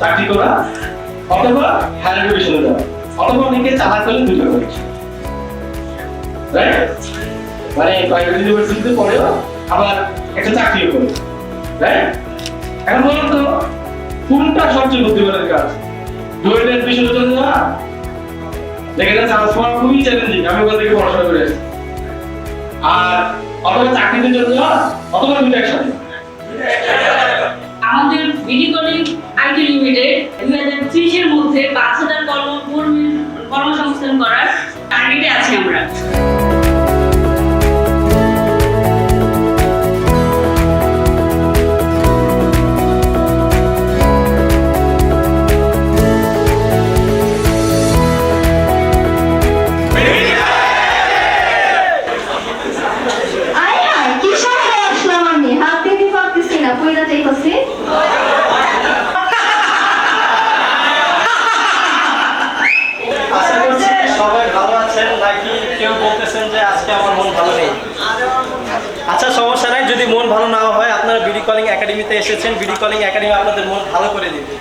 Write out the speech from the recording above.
চাকরি করা, অথবা হায়ার এডুকেশনে যাওয়া। অথবা অনেকে চালাক হলে দুটো করে। রাইট মানে প্রাইভেট ইউনিভার্সিটিতে পড়েও আবার একটা চাকরিও করে। রাইট এখন বলুন তো কোনটা সবচেয়ে বুদ্ধিমানের কাজ? দুয়ের এডমিশনের জন্য যাওয়া যেখানে চান্স পাওয়া খুবই চ্যালেঞ্জিং আমি ওখান থেকে পড়াশোনা করে আসছি আর অথবা চাকরিতে জন্য অথবা দুটো একসাথে। আমাদের বিডি কলিং আইটি লিমিটেড দুই হাজার ত্রিশের মধ্যে পাঁচ হাজার কর্মকর্মী কর্মসংস্থান করার টার্গেটে আছি আমরা। আজকে আমার মন ভালো নেই। আচ্ছা সমস্যা নাই, যদি মন ভালো না হয়, আপনারা বিডি কলিং একাডেমিতে এসেছেন, বিডি কলিং একাডেমি আপনাদের মন ভালো করে দিবে।